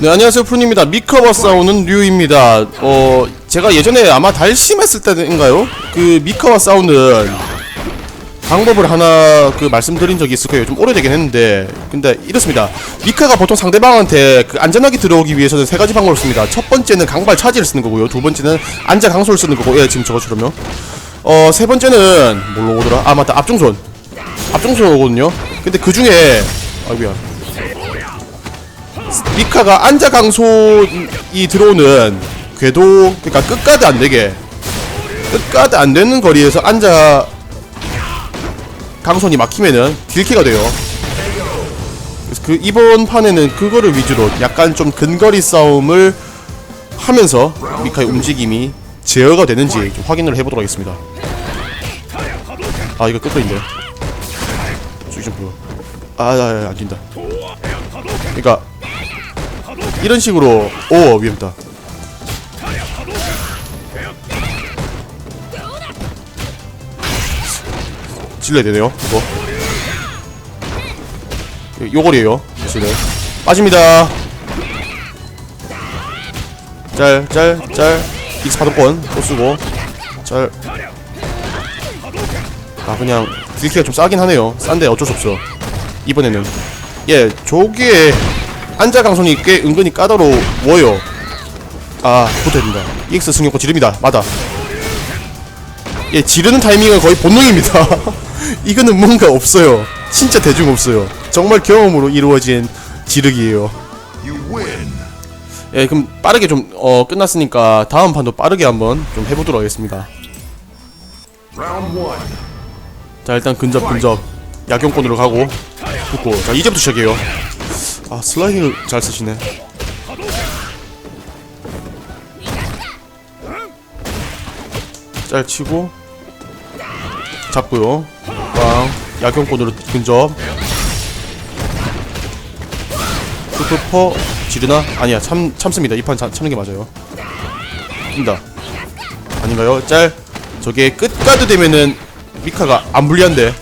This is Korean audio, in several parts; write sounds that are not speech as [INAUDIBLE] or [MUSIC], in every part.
네 안녕하세요 푸입니다. 미커버 싸우는 류입니다. 어 제가 예전에 아마 달심했을 때인가요? 그 미커와 싸우는 방법을 하나 그 말씀드린 적이 있을 거예요. 좀 오래되긴 했는데. 근데 이렇습니다. 미카가 보통 상대방한테 그 안전하게 들어오기 위해서는 세 가지 방법을 씁니다. 첫 번째는 강발 차지를 쓰는 거고요. 두 번째는 안자 강소를 쓰는 거고. 예 지금 저것처럼요 어세 번째는 뭘로 오더라? 아 맞다. 앞중손 앞중손 오거든요. 근데 그 중에 아이고야 미카가 안자 강소이 들어오는 궤도 그러니까 끝가드 안 되게 끝가드 안 되는 거리에서 안자 강손이 막히면은 딜키가 돼요. 그래서 그 이번 판에는 그거를 위주로 약간 좀 근거리 싸움을 하면서 미카의 움직임이 제어가 되는지 좀 확인을 해보도록 하겠습니다. 아 이거 끝거리인데. 저기 좀 보여. 아, 아, 아, 안 된다. 그러니까 이런 식으로 오 위험다. 질러야 되네요. 이거. 요- 요걸이에요. 사실은 빠집니다. 짤, 짤, 짤. 익스 파동권 또 쓰고 짤. 아 그냥 딜키가 좀 싸긴 하네요. 싼데 어쩔 수 없어. 이번에는 예 조기에 안자 강손이 꽤 은근히 까다로워요. 아 된다. EX 승용권 지릅니다. 맞아. 예 지르는 타이밍은 거의 본능입니다. [LAUGHS] 이거는 뭔가 없어요. 진짜 대중 없어요. 정말 경험으로 이루어진 지르기예요. 예, 그럼 빠르게 좀 어, 끝났으니까 다음 판도 빠르게 한번 좀 해보도록 하겠습니다. 자 일단 근접 근접 약용권으로 가고 붙고 자 이제부터 시작해요. 아 슬라이딩을 잘 쓰시네. 짤 치고 잡고요. 빵 약용권으로 근접 슈퍼퍼 지르나? 아니야 참 참습니다. 이 판 참는 게 맞아요. 뛴다. 아닌가요? 짤 저게 끝가드 되면은 미카가 안 불리한데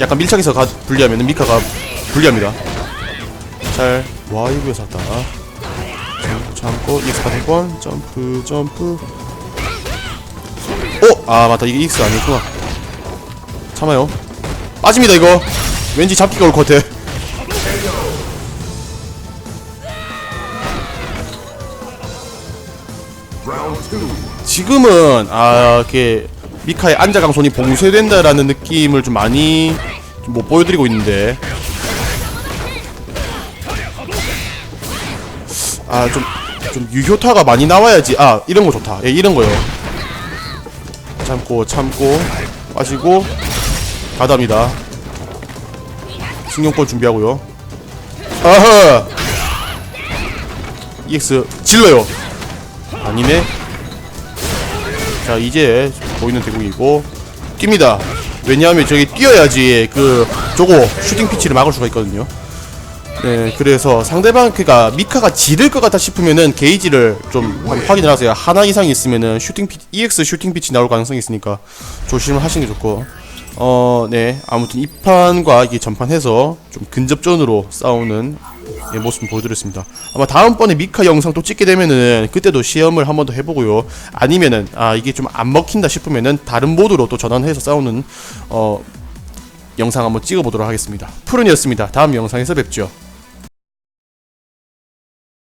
약간 밀착해서 가 불리하면은 미카가 불리합니다. 잘 와이브에서 왔다. 참고 EX 파동권 점프 점프. 오! 아 맞다 이게 EX 아니구나. 참아요. 빠집니다 이거. 왠지 잡기가 올 것 같아. 지금은 아 이렇게 미카의 안자 강손이 봉쇄된다라는 느낌을 좀 많이 좀 못 보여드리고 있는데 아 좀 좀 유효타가 많이 나와야지. 아 이런 거 좋다. 예 이런 거요. 참고 참고. 빠지고. 가답니다. 승용권 준비하고요. 아하! EX 질러요. 아니네. 자 이제 보이는 대국이고. 뜁니다. 왜냐하면 저기 뛰어야지 그 저거 슈팅 피치를 막을 수가 있거든요 네 그래서 상대방 그니까 미카가 지를 것 같다 싶으면은 게이지를 좀 확인을 하세요 하나 이상 있으면은 슈팅 피 EX 슈팅 피치 나올 가능성이 있으니까 조심을 하시는 게 좋고 어 네 아무튼 이 판과 이게 전판해서 좀 근접전으로 싸우는 예, 모습 보여드렸습니다. 아마 다음번에 미카 영상 또 찍게 되면은 그때도 시험을 한 번 더 해보고요. 아니면은 아 이게 좀 안 먹힌다 싶으면은 다른 모드로 또 전환해서 싸우는 어 영상 한번 찍어보도록 하겠습니다. 푸른이었습니다. 다음 영상에서 뵙죠.